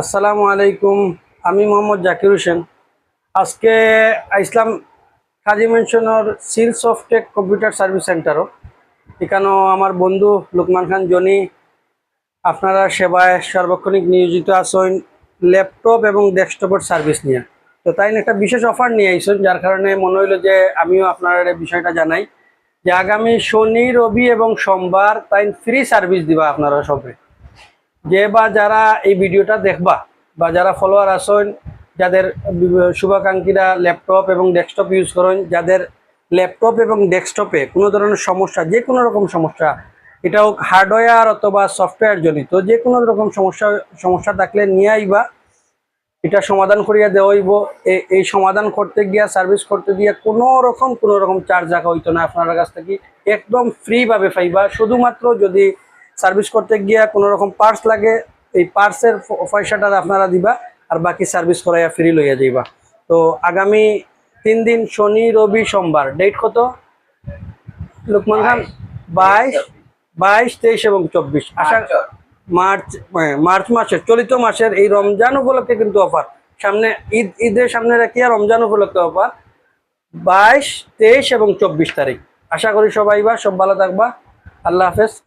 আসসালামু আলাইকুম, আমি মোহাম্মদ জাকির হোসেন। আজকে ইসলাম কাজী মেনশনের সিল সফটেক কম্পিউটার সার্ভিস সেন্টারও এখানেও আমার বন্ধু লুকমান খান জনি, আপনারা সেবায় সার্বক্ষণিক নিয়োজিত আছেন ল্যাপটপ এবং ডেস্কটপের সার্ভিস নিয়ে। তো তাই একটা বিশেষ অফার নিয়ে আইসেন, যার কারণে মনে হইল যে আমিও আপনার বিষয়টা জানাই। যে আগামী শনি, রবি এবং সোমবার তাই ফ্রি সার্ভিস দিবা আপনারা সবে। যে বা যারা এই ভিডিওটা দেখবা বা যারা ফলোয়ার আছেন যাদের শুভাকাঙ্ক্ষীরা ল্যাপটপ এবং ডেস্কটপ ইউজ করেন, যাদের ল্যাপটপ এবং ডেস্কটপে কোনো ধরনের সমস্যা, যে কোনো রকম সমস্যা, এটা হোক হার্ডওয়্যার অথবা সফটওয়্যার জনিত, যে কোনো রকম সমস্যা সমস্যা থাকলে নিয়ে আইবা। এটা সমাধান করিয়া দেওয়া হইব। এই সমাধান করতে গিয়া সার্ভিস করতে গিয়া কোনো রকম কোনো রকম চার্জ রাখা হইতো না আপনার কাছ থেকে। একদম ফ্রিভাবে পাইবা। শুধুমাত্র যদি সার্ভিস করতে গিয়া কোনো রকম পার্টস লাগে এই পার্টসের পয়সাটা আপনারা দিবা আর বাকি সার্ভিস করাইয়া ফ্রি লইয়া যাইবা তো আগামী তিন দিন শনি রবি সোমবার ডেট কত? লুকমান খান বাইশ বাইশ তেইশ এবং চব্বিশ। আশা মার্চ হ্যাঁ, মার্চ মাসের চলিত মাসের এই রমজান উপলক্ষে কিন্তু অফার। সামনে ঈদ ঈদের সামনে রাখিয়া রমজান উপলক্ষে অফার। বাইশ তেইশ এবং চব্বিশ তারিখ। আশা করি সবাই বা সব ভালো থাকবা। আল্লাহ হাফেজ।